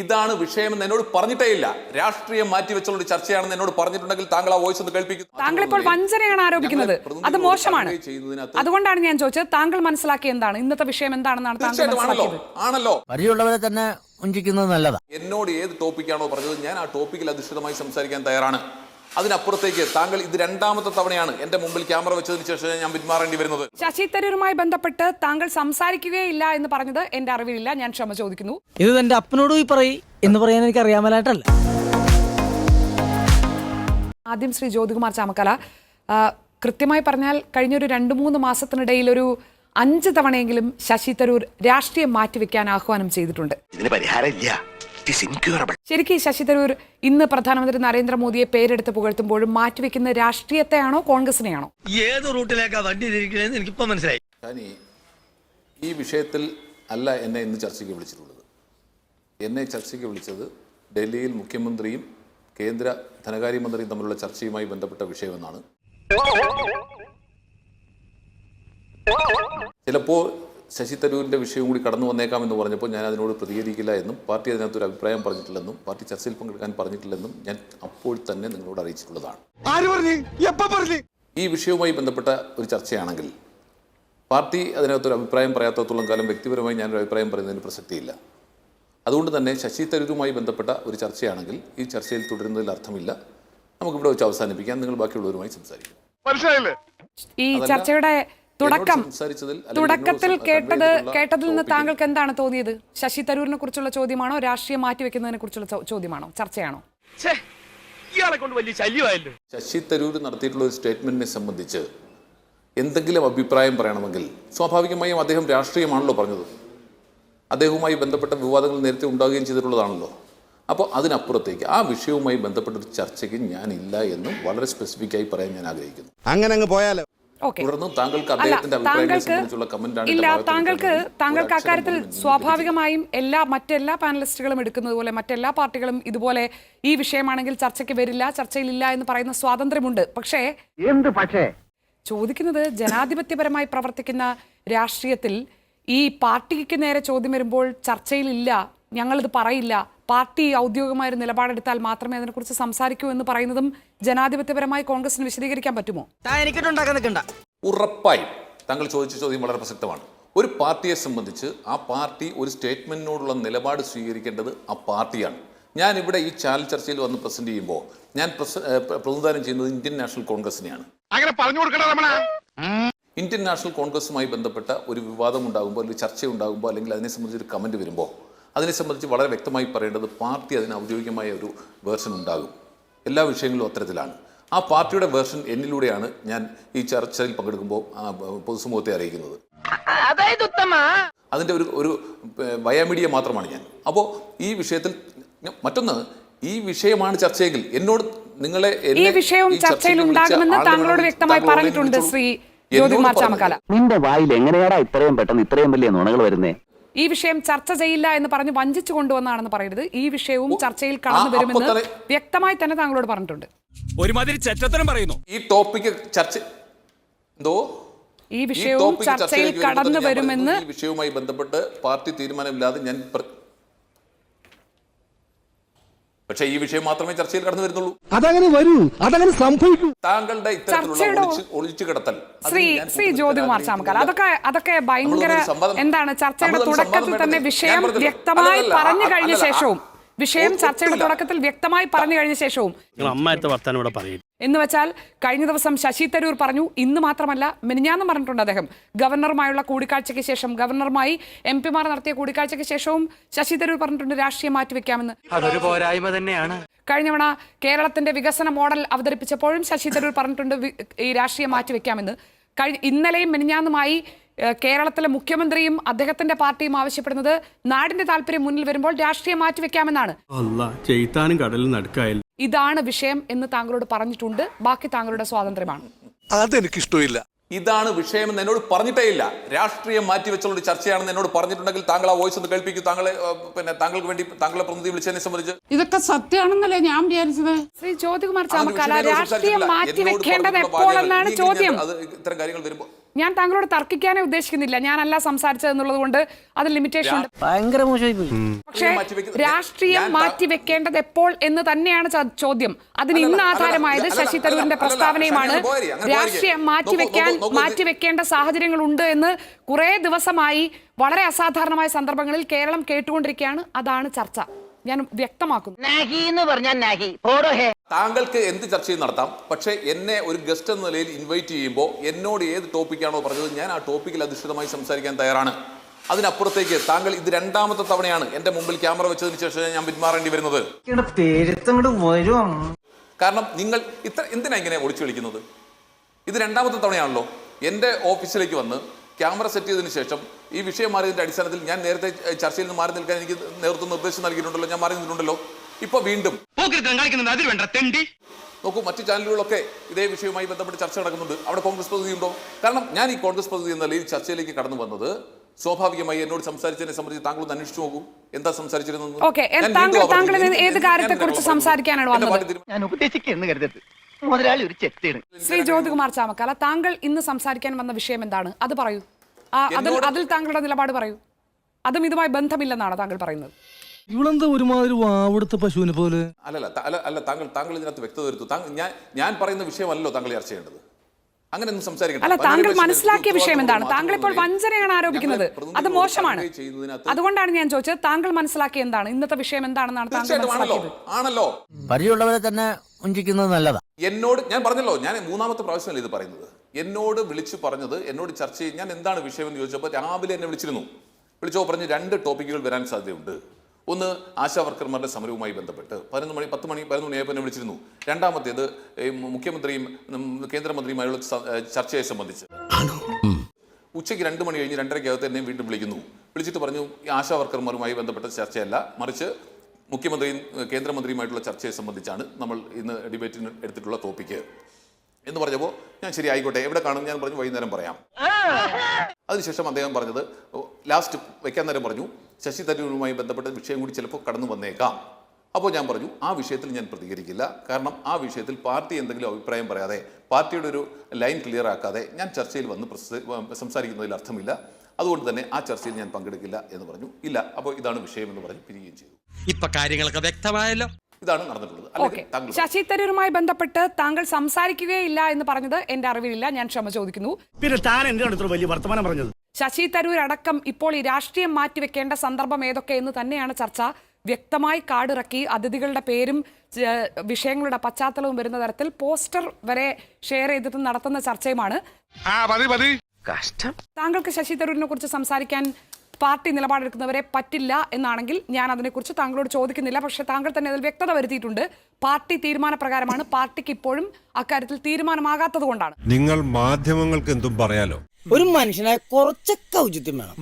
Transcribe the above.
ഇതാണ് വിഷയമെന്ന് എന്നോട് പറഞ്ഞിട്ടേ ഇല്ല രാഷ്ട്രീയം മാറ്റിവെച്ചുള്ള ഒരു ചർച്ചയാണെന്ന് എന്നോട് പറഞ്ഞിട്ടുണ്ടെങ്കിൽ താങ്കൾ ആ വോയിസ് ഒന്ന് കേൾപ്പിക്കും. താങ്കൾ ഇപ്പോൾ വഞ്ചനയാണ് ആരോപിക്കുന്നത്. അത് മോശമാണ്. അതുകൊണ്ടാണ് ഞാൻ ചോദിച്ചത് താങ്കൾ മനസ്സിലാക്കിയ എന്താണ്? ഇന്നത്തെ വിഷയം എന്താണെന്നാണ് താങ്കൾ ആണല്ലോ. മനസ്സിലാക്കിയത്? ആണല്ലോ. പരിചയമുള്ളവരെ തന്നെ വഞ്ചിക്കുന്നത് നല്ലതാ. എന്നോട് ഏത് ടോപ്പിക്കാണോ പറഞ്ഞത്? ഞാൻ ആ ടോപ്പിക്കിൽ അധിഷ്ഠിതമായി സംസാരിക്കാൻ തയ്യാറാണ്. അതിനപ്പുറത്തേക്ക് താങ്കൾ ഇത് രണ്ടാമത്തെ തവണയാണ് എന്റെ മുമ്പിൽ ക്യാമറ വെച്ചതിന് ശേഷം ഞാൻ പിന്മാറേണ്ടി വരുന്നത്. ശശി തരൂരുമായി ബന്ധപ്പെട്ട് താങ്കൾ സംസാരിക്കുകയില്ല എന്ന് പറഞ്ഞത് എന്റെ അറിവിലില്ല. ഞാൻ ക്ഷമ ചോദിക്കുന്നു. ഇത് എന്റെ അപ്പനോട് പോയി പറയും എന്ന് പറയാൻ എനിക്ക് അറിയാമലായിട്ടല്ല. ആദ്യം ശ്രീ ജ്യോതികുമാർ ചാമക്കല. കൃത്യമായി പറഞ്ഞാൽ കഴിഞ്ഞൊരു രണ്ട് മൂന്ന് മാസത്തിനിടയിൽ ഒരു അഞ്ച് തവണയെങ്കിലും ശശി തരൂർ രാഷ്ട്രീയം മാറ്റിവെക്കാൻ ആഹ്വാനം ചെയ്തിട്ടുണ്ട്. ഇതിന് പരിഹാരമില്ല. ശരിക്കും ശശി തരൂർ ഇന്ന് പ്രധാനമന്ത്രി നരേന്ദ്രമോദിയെ പേരെടുത്ത് പുകഴ്ത്തുമ്പോഴും മാറ്റിവെക്കുന്ന രാഷ്ട്രീയത്തെയാണോ കോൺഗ്രസിനെയാണോ? ഏത് റൂട്ടിലേക്കാ വണ്ടി തിരിക്കണേന്ന് എനിക്കിപ്പോ മനസ്സിലായി. ഷാനി ഈ വിഷയത്തിൽ അല്ല എന്നെ ഇന്ന് ചർച്ചയ്ക്ക് വിളിച്ചിട്ടുള്ളത്. എന്നെ ചർച്ചയ്ക്ക് വിളിച്ചത് ഡൽഹിയിൽ മുഖ്യമന്ത്രിയും കേന്ദ്ര ധനകാര്യമന്ത്രിയും തമ്മിലുള്ള ചർച്ചയുമായി ബന്ധപ്പെട്ട വിഷയമെന്നാണ്. ചിലപ്പോൾ ശശി തരൂരിന്റെ വിഷയം കൂടി കടന്നു വന്നേക്കാം എന്ന് പറഞ്ഞപ്പോൾ ഞാൻ അതിനോട് പ്രതികരിക്കില്ല എന്നും പാർട്ടി അതിനകത്തൊരു അഭിപ്രായം പറഞ്ഞിട്ടില്ലെന്നും പാർട്ടി ചർച്ചയിൽ പങ്കെടുക്കാൻ പറഞ്ഞിട്ടില്ലെന്നും ഞാൻ അപ്പോൾ തന്നെ നിങ്ങളോട് അറിയിച്ചിട്ടുള്ളതാണ്. ആര് പറഞ്ഞു? എപ്പ പറഞ്ഞു? ഈ വിഷയവുമായി ബന്ധപ്പെട്ട ഒരു ചർച്ചയാണെങ്കിൽ പാർട്ടി അതിനകത്തൊരു അഭിപ്രായം പറയാത്തത്തോളം കാലം വ്യക്തിപരമായി ഞാനൊരു അഭിപ്രായം പറയുന്നതിന് പ്രസക്തിയില്ല. അതുകൊണ്ട് തന്നെ ശശി തരൂരുമായി ബന്ധപ്പെട്ട ഒരു ചർച്ചയാണെങ്കിൽ ഈ ചർച്ചയിൽ തുടരുന്നതിൽ അർത്ഥമില്ല. നമുക്കിവിടെ വെച്ച് അവസാനിപ്പിക്കാം. നിങ്ങൾ ബാക്കിയുള്ളവരുമായി സംസാരിക്കാം. ഈ ചർച്ചയുടെ തുടക്കം. തുടക്കത്തിൽ കേട്ടത് കേട്ടതിൽ നിന്ന് താങ്കൾക്ക് എന്താണ് തോന്നിയത്? ശശി തരൂരിനെ കുറിച്ചുള്ള ചോദ്യമാണോ? രാഷ്ട്രീയം മാറ്റിവെക്കുന്നതിനെ കുറിച്ചുള്ള ചോദ്യമാണോ? ചർച്ചയാണോ? ഇയാളെ കൊണ്ട് വലിയ ശല്യമായല്ലോ. ശശി തരൂർ നടത്തിയിട്ടുള്ള ഒരു സ്റ്റേറ്റ്മെന്റിനെ സംബന്ധിച്ച് എന്തെങ്കിലും അഭിപ്രായം പറയണമെങ്കിൽ സ്വാഭാവികമായും അദ്ദേഹം രാഷ്ട്രീയമാണല്ലോ പറഞ്ഞത്. അദ്ദേഹവുമായി ബന്ധപ്പെട്ട വിവാദങ്ങൾ നേരത്തെ ഉണ്ടാകുകയും ചെയ്തിട്ടുള്ളതാണല്ലോ. അപ്പോൾ അതിനപ്പുറത്തേക്ക് ആ വിഷയവുമായി ബന്ധപ്പെട്ട ഒരു ചർച്ചയ്ക്ക് ഞാനില്ല എന്നും വളരെ സ്പെസിഫിക്കായി പറയാൻ ഞാൻ ആഗ്രഹിക്കുന്നു. അങ്ങനെ അങ്ങ് പോയാലോ? തുടർന്ന് താങ്കൾക്ക് അദ്ദേഹത്തിന്റെ ഇല്ല താങ്കൾക്ക് താങ്കൾക്ക് അക്കാര്യത്തിൽ സ്വാഭാവികമായും എല്ലാ മറ്റെല്ലാ പാനലിസ്റ്റുകളും എടുക്കുന്നത് പോലെ മറ്റെല്ലാ പാർട്ടികളും ഇതുപോലെ ഈ വിഷയമാണെങ്കിൽ ചർച്ചയ്ക്ക് വരില്ല ചർച്ചയിലില്ല എന്ന് പറയുന്ന സ്വാതന്ത്ര്യമുണ്ട്. പക്ഷേ എന്ത് പക്ഷേ? ചോദിക്കുന്നത് ജനാധിപത്യപരമായി പ്രവർത്തിക്കുന്ന രാഷ്ട്രീയത്തിൽ ഈ പാർട്ടിക്ക് നേരെ ചോദ്യം വരുമ്പോൾ ചർച്ചയിലില്ല ഞങ്ങളിത് പറയില്ല പാർട്ടി ഔദ്യോഗികമായ ഒരു നിലപാടെടുത്താൽ മാത്രമേ അതിനെക്കുറിച്ച് സംസാരിക്കൂ എന്ന് പറയുന്നതും ജനാധിപത്യപരമായി കോൺഗ്രസിന് വിശദീകരിക്കാൻ പറ്റുമോ? ഉറപ്പായും താങ്കൾ ചോദിച്ച ചോദ്യം വളരെ പ്രസക്തമാണ്. ഒരു പാർട്ടിയെ സംബന്ധിച്ച് ആ പാർട്ടി ഒരു സ്റ്റേറ്റ്മെന്റിനോടുള്ള നിലപാട് സ്വീകരിക്കേണ്ടത് ആ പാർട്ടിയാണ്. ഞാൻ ഇവിടെ ഈ ചാനൽ ചർച്ചയിൽ വന്ന് പ്രസന്റ് ചെയ്യുമ്പോൾ ഞാൻ പ്രതിനിധാനം ചെയ്യുന്നത് ഇന്ത്യൻ നാഷണൽ കോൺഗ്രസിനെയാണ്. അങ്ങനെ പറഞ്ഞു കൊടുക്കണ ഇന്ത്യൻ നാഷണൽ കോൺഗ്രസുമായി ബന്ധപ്പെട്ട ഒരു വിവാദം ഉണ്ടാകുമ്പോൾ അല്ലെങ്കിൽ ചർച്ച ഉണ്ടാകുമ്പോൾ അല്ലെങ്കിൽ അതിനെ സംബന്ധിച്ച് ഒരു കമന്റ് വരുമ്പോൾ അതിനെ സംബന്ധിച്ച് വളരെ വ്യക്തമായി പറയേണ്ടത് പാർട്ടി അതിന് ഔദ്യോഗികമായ ഒരു വേർഷൻ ഉണ്ടാകും. എല്ലാ വിഷയങ്ങളും അത്തരത്തിലാണ്. ആ പാർട്ടിയുടെ വേർഷൻ എന്നിലൂടെയാണ് ഞാൻ ഈ ചർച്ചയിൽ പങ്കെടുക്കുമ്പോൾ പൊതുസമൂഹത്തെ അറിയിക്കുന്നത്. അതിന്റെ ഒരു ഒരു വയാമീഡിയ മാത്രമാണ് ഞാൻ. അപ്പോൾ ഈ വിഷയത്തിൽ ഞാൻ- മറ്റൊന്ന് ഈ വിഷയമാണ് ചർച്ചയെങ്കിൽ എന്നോട് നിങ്ങളെ ഈ വിഷയവും ചർച്ചയിൽ ഉണ്ടാകുമെന്ന് താങ്കളോട് വ്യക്തമായി പറഞ്ഞിട്ടുണ്ട് ശ്രീ നിന്റെ വായിൽ എങ്ങനെയാടാ ഇത്രയും പെട്ടെന്ന് ഇത്രയും വലിയ നുണകൾ വരുന്നേ? ഈ വിഷയം ചർച്ച ചെയ്യില്ല എന്ന് പറഞ്ഞ് വഞ്ചിച്ചു കൊണ്ടുവന്നാണെന്ന് പറയരുത്. ഈ വിഷയവും ചർച്ചയിൽ കടന്നു വരുമെന്ന് വ്യക്തമായി തന്നെ താങ്കളോട് പറഞ്ഞിട്ടുണ്ട്. ഒരുമാതിരി ചെറ്റത്തരം പറയുന്നു. ഈ ടോപ്പിക് ചർച്ച എന്തോ? ഈ വിഷയവും ചർച്ചയിൽ കടന്നു വരുമെന്ന് ഈ വിഷയവുമായി ബന്ധപ്പെട്ട് പാർട്ടി തീരുമാനമില്ലാതെ ഞാൻ പക്ഷേ ഈ വിഷയം മാത്രമേ ചർച്ചയിൽ കടന്നു വരുന്നുള്ളൂ. അതങ്ങനെ വരൂ. അതങ്ങനെ സംഭവിക്കൂ. താങ്കളുടെ ഇത്തരത്തിലുള്ള ഒളിച്ചു കിടത്തൽ. ശ്രീ ശ്രീ ജ്യോതികുമാർ ചാമക്കാൽ അതൊക്കെ അതൊക്കെ ഭയങ്കര എന്താണ് ചർച്ചയുടെ തുടക്കത്തിൽ തന്നെ വിഷയം വ്യക്തമായി പറഞ്ഞു കഴിഞ്ഞ ശേഷവും. വിഷയം ചർച്ചയുടെ തുടക്കത്തിൽ വ്യക്തമായി പറഞ്ഞു കഴിഞ്ഞ ശേഷവും. അമ്മായത്തെ വർത്താനം ഇവിടെ പറയും എന്ന് വെച്ചാൽ കഴിഞ്ഞ ദിവസം ശശി തരൂർ പറഞ്ഞു ഇന്ന് മാത്രമല്ല മിനിഞ്ഞാന്ന് പറഞ്ഞിട്ടുണ്ട് അദ്ദേഹം. ഗവർണറുമായുള്ള കൂടിക്കാഴ്ചയ്ക്ക് ശേഷം ഗവർണറുമായി എം പിമാർ നടത്തിയ കൂടിക്കാഴ്ചയ്ക്ക് ശേഷവും ശശി തരൂർ പറഞ്ഞിട്ടുണ്ട് രാഷ്ട്രീയം മാറ്റിവെക്കാമെന്ന്. അതൊരു പോരായ്മ തന്നെയാണ്. കഴിഞ്ഞവണ കേരളത്തിന്റെ വികസന മോഡൽ അവതരിപ്പിച്ചപ്പോഴും ശശി തരൂർ പറഞ്ഞിട്ടുണ്ട് ഈ രാഷ്ട്രീയം മാറ്റിവെക്കാമെന്ന്. കഴിഞ്ഞ ഇന്നലെയും മിനിഞ്ഞാന്നുമായി കേരളത്തിലെ മുഖ്യമന്ത്രിയും അദ്ദേഹത്തിന്റെ പാർട്ടിയും ആവശ്യപ്പെടുന്നത് നാടിന്റെ താല്പര്യം മുന്നിൽ വരുമ്പോൾ രാഷ്ട്രീയം മാറ്റിവെക്കാമെന്നാണ്. കടലിൽ നടുക്കായാലും ഇതാണ് വിഷയം എന്ന് താങ്കളോട് പറഞ്ഞിട്ടുണ്ട്. ബാക്കി താങ്കളുടെ സ്വാതന്ത്ര്യമാണ്. അതെനിക്കിഷ്ടമില്ല. ഇതാണ് വിഷയമെന്ന് എന്നോട് പറഞ്ഞിട്ടേ ഇല്ല രാഷ്ട്രീയം മാറ്റിവെച്ചുള്ള ഒരു ചർച്ചയാണെന്ന് എന്നോട് പറഞ്ഞിട്ടുണ്ടെങ്കിൽ താങ്കൾ ആ വോയിസ് ഒന്ന് കേൾപ്പിക്കൂ. താങ്കളെ പിന്നെ താങ്കൾക്ക് വേണ്ടി താങ്കളെ പ്രതിനിധി വിളിച്ചതിനെ സംബന്ധിച്ച്. ഇതൊക്കെ സത്യമാണെന്നല്ലേ ഞാൻ വിചാരിച്ചത്? ശ്രീ ജ്യോതികുമാർ ചാമക്കാല രാഷ്ട്രീയം ചോദ്യം? അത് ഇത്തരം കാര്യങ്ങൾ വരുമ്പോൾ ഞാൻ താങ്കളോട് തർക്കിക്കാനേ ഉദ്ദേശിക്കുന്നില്ല. ഞാനല്ല സംസാരിച്ചത് എന്നുള്ളത് കൊണ്ട് അത് ലിമിറ്റേഷൻ ഉണ്ട്. ഭയങ്കര പക്ഷേ രാഷ്ട്രീയം മാറ്റി വെക്കേണ്ടത് എപ്പോൾ എന്ന് തന്നെയാണ് ചോദ്യം. അതിന് ഇന്ന് ആധാരമായത് ശശി തരൂരിന്റെ പ്രസ്താവനയുമാണ്. രാഷ്ട്രീയം മാറ്റിവെക്കാൻ മാറ്റിവെക്കേണ്ട സാഹചര്യങ്ങൾ ഉണ്ട് എന്ന് കുറെ ദിവസമായി വളരെ അസാധാരണമായ സന്ദർഭങ്ങളിൽ കേരളം കേട്ടുകൊണ്ടിരിക്കുകയാണ്. അതാണ് ചർച്ച. ഞാൻ വ്യക്തമാക്കുന്നു. താങ്കൾക്ക് എന്ത് ചർച്ചയും നടത്താം? പക്ഷേ എന്നെ ഒരു ഗസ്റ്റ് എന്ന നിലയിൽ ഇൻവൈറ്റ് ചെയ്യുമ്പോൾ എന്നോട് ഏത് ടോപ്പിക്കാണോ പറഞ്ഞത് ഞാൻ ആ ടോപ്പിക്കിൽ അധിഷ്ഠിതമായി സംസാരിക്കാൻ തയ്യാറാണ്. അതിനപ്പുറത്തേക്ക് താങ്കൾ ഇത് രണ്ടാമത്തെ തവണയാണ് എന്റെ മുമ്പിൽ ക്യാമറ വെച്ചതിന് ശേഷം ഞാൻ പിന്മാറേണ്ടി വരുന്നത്. കാരണം നിങ്ങൾ ഇത്ര എന്തിനാ ഇങ്ങനെ ഒളിച്ചു വിളിക്കുന്നത്? ഇത് രണ്ടാമത്തെ തവണയാണല്ലോ. എന്റെ ഓഫീസിലേക്ക് വന്ന് ക്യാമറ സെറ്റ് ചെയ്തതിന് ശേഷം ഈ വിഷയം മാറിയതിന്റെ അടിസ്ഥാനത്തിൽ ഞാൻ നേരത്തെ ചർച്ചയിൽ നിന്ന് മാറി നിൽക്കാൻ എനിക്ക് നേതൃത്വം നിർദ്ദേശം നൽകിയിട്ടുണ്ടല്ലോ ഞാൻ മാറി നിന്നിട്ടുണ്ടല്ലോ. ഇപ്പോൾ വീണ്ടും നോക്കൂ മറ്റ് ചാനലുകളൊക്കെ ഇതേ വിഷയവുമായി ബന്ധപ്പെട്ട് ചർച്ച നടക്കുന്നുണ്ട്. അവിടെ കോൺഗ്രസ് പ്രതിനിധി ഉണ്ടോ? കാരണം ഞാൻ ഈ കോൺഗ്രസ് പ്രതിനിധി എന്ന നിലയിൽ ചർച്ചയിലേക്ക് കടന്നു വന്നത് സ്വാഭാവികമായി എന്നോട് സംസാരിച്ചതിനെ സംബന്ധിച്ച് താങ്കൾ ഒന്ന് അന്വേഷിച്ചു നോക്കൂ. എന്താ സംസാരിച്ചിരുന്നത്? ഏത് കാര്യത്തെക്കുറിച്ച് സംസാരിക്കാനാണ് വന്നത്? ഞാൻ ഉപദേശിക്കുന്നു കരുതരുത്. മുതലാളി ഒരു ചെത്തിയാണ്. ശ്രീ ജ്യോതികുമാർ ചാമക്കാല താങ്കൾ ഇന്ന് സംസാരിക്കാൻ വന്ന വിഷയം എന്താണ്? അത് പറയൂ. ആ, അതിൽ അതിൽ താങ്കളുടെ നിലപാട് പറയൂ. അതും ഇതുമായി ബന്ധമില്ലെന്നാണ് താങ്കൾ പറയുന്നത്? ഇവളെന്താ ഒരുമാതിരി വാവെടുത്ത പശുവിനെ പോലെ? അല്ലല്ല അല്ല അല്ല താങ്കൾ താങ്കൾ ഇതിനകത്ത് വ്യക്തത വരുത്തു താങ്കൾ ഞാൻ ഞാൻ പറയുന്ന വിഷയമല്ലോ താങ്കൾ ചർച്ച ചെയ്യേണ്ടത്. അങ്ങനെ ഒന്നും സംസാരിക്കണം അല്ല താങ്കൾ മനസ്സിലാക്കിയ വിഷയം എന്താണ്? താങ്കൾ ഇപ്പോൾ വഞ്ചനയാണ് ആരോപിക്കുന്നത്. അത് മോശമാണ്. അതുകൊണ്ടാണ് ഞാൻ ചോദിച്ചത് താങ്കൾ മനസ്സിലാക്കിയ എന്താണ്? ഇന്നത്തെ വിഷയം എന്താണെന്നാണ് താങ്കൾ ആണല്ലോ. പരിചയമുള്ളവരെ തന്നെ വഞ്ചിക്കുന്നത് നല്ലതാ. എന്നോട് ഞാൻ പറഞ്ഞല്ലോ ഞാൻ മൂന്നാമത്തെ പ്രാവശ്യമല്ല ഇത് പറയുന്നത്. എന്നോട് വിളിച്ചു പറഞ്ഞത് എന്നോട് ചർച്ച ചെയ്ത് ഞാൻ എന്താണ് വിഷയം എന്ന് ചോദിച്ചപ്പോൾ രാവിലെ എന്നെ വിളിച്ചിരുന്നു. വിളിച്ചോ പറഞ്ഞ് രണ്ട് ടോപ്പിക്കുകൾ വരാൻ സാധ്യതയുണ്ട്. ഒന്ന് ആശാവർക്കർമാരുടെ സമരവുമായി ബന്ധപ്പെട്ട്. പതിനൊന്ന് മണി പത്ത് മണി പതിനൊന്ന് മണിയായപ്പോൾ എന്നെ വിളിച്ചിരുന്നു. രണ്ടാമത്തേത് ഈ മുഖ്യമന്ത്രിയും കേന്ദ്രമന്ത്രിയുമായുള്ള ചർച്ചയെ സംബന്ധിച്ച്. ഉച്ചയ്ക്ക് രണ്ട് മണി കഴിഞ്ഞ് രണ്ടരയ്ക്കകത്ത് എന്നെയും വീണ്ടും വിളിക്കുന്നു. വിളിച്ചിട്ട് പറഞ്ഞു ഈ ആശാ വർക്കർമാരുമായി ബന്ധപ്പെട്ട ചർച്ചയല്ല. മറിച്ച് മുഖ്യമന്ത്രിയും കേന്ദ്രമന്ത്രിയുമായിട്ടുള്ള ചർച്ചയെ സംബന്ധിച്ചാണ് നമ്മൾ ഇന്ന് ഡിബേറ്റിന് എടുത്തിട്ടുള്ള ടോപ്പിക്ക്. എന്ന് പറഞ്ഞപ്പോൾ ഞാൻ ശരി ആയിക്കോട്ടെ എവിടെ കാണും ഞാൻ പറഞ്ഞു വൈകുന്നേരം പറയാം. അതിനുശേഷം അദ്ദേഹം പറഞ്ഞത് ലാസ്റ്റ് വെക്കാൻ നേരം പറഞ്ഞു ശശി തരൂരുമായി ബന്ധപ്പെട്ട വിഷയം കൂടി ചിലപ്പോൾ കടന്നു വന്നേക്കാം. അപ്പോൾ ഞാൻ പറഞ്ഞു ആ വിഷയത്തിൽ ഞാൻ പ്രതികരിക്കില്ല. കാരണം ആ വിഷയത്തിൽ പാർട്ടി എന്തെങ്കിലും അഭിപ്രായം പറയാതെ പാർട്ടിയുടെ ഒരു ലൈൻ ക്ലിയർ ആക്കാതെ ഞാൻ ചർച്ചയിൽ വന്ന് സംസാരിക്കുന്നതിൽ അർത്ഥമില്ല. അതുകൊണ്ട് തന്നെ ആ ചർച്ചയിൽ ഞാൻ പങ്കെടുക്കില്ല എന്ന് പറഞ്ഞു. ഇല്ല അപ്പോൾ ഇതാണ് വിഷയം എന്ന് പറഞ്ഞ് പിരിയുകയും ചെയ്തു. ഇപ്പൊ കാര്യങ്ങളൊക്കെ വ്യക്തമായല്ലോ. ഇതാണ് നടന്നിട്ടുള്ളത്. ശശി തരൂരുമായി ബന്ധപ്പെട്ട് താങ്കൾ സംസാരിക്കുകയില്ല എന്ന് പറഞ്ഞത് എന്റെ അറിവിലില്ല. ഞാൻ ക്ഷമ ചോദിക്കുന്നു. പിന്നെ താൻ എന്തിനാണ് ഇത്ര വലിയ വർത്തമാനം പറഞ്ഞത്? ശശി തരൂർ അടക്കം ഇപ്പോൾ ഈ രാഷ്ട്രീയം മാറ്റിവെക്കേണ്ട സന്ദർഭം ഏതൊക്കെ എന്ന് തന്നെയാണ് ചർച്ച. വ്യക്തമായി കാടിറക്കി അതിഥികളുടെ പേരും വിഷയങ്ങളുടെ പശ്ചാത്തലവും വരുന്ന തരത്തിൽ പോസ്റ്റർ വരെ ഷെയർ ചെയ്തിട്ട് നടത്തുന്ന ചർച്ചയുമാണ്. മതി താങ്കൾക്ക് ശശി തരൂരിനെ കുറിച്ച് സംസാരിക്കാൻ പാർട്ടി നിലപാടെടുക്കുന്നവരെ പറ്റില്ല എന്നാണെങ്കിൽ ഞാൻ അതിനെക്കുറിച്ച് താങ്കളോട് ചോദിക്കുന്നില്ല. പക്ഷേ താങ്കൾ തന്നെ അതിൽ വ്യക്തത വരുത്തിയിട്ടുണ്ട്. പാർട്ടി തീരുമാനപ്രകാരമാണ് പാർട്ടിക്ക് ഇപ്പോഴും അക്കാര്യത്തിൽ തീരുമാനമാകാത്തത് കൊണ്ടാണ്. നിങ്ങൾ മാധ്യമങ്ങൾക്ക് എന്തും പറയാലോ? ഒരു മനുഷ്യനെ കുറച്ചൊക്കെ ഔചിത്യം വേണം.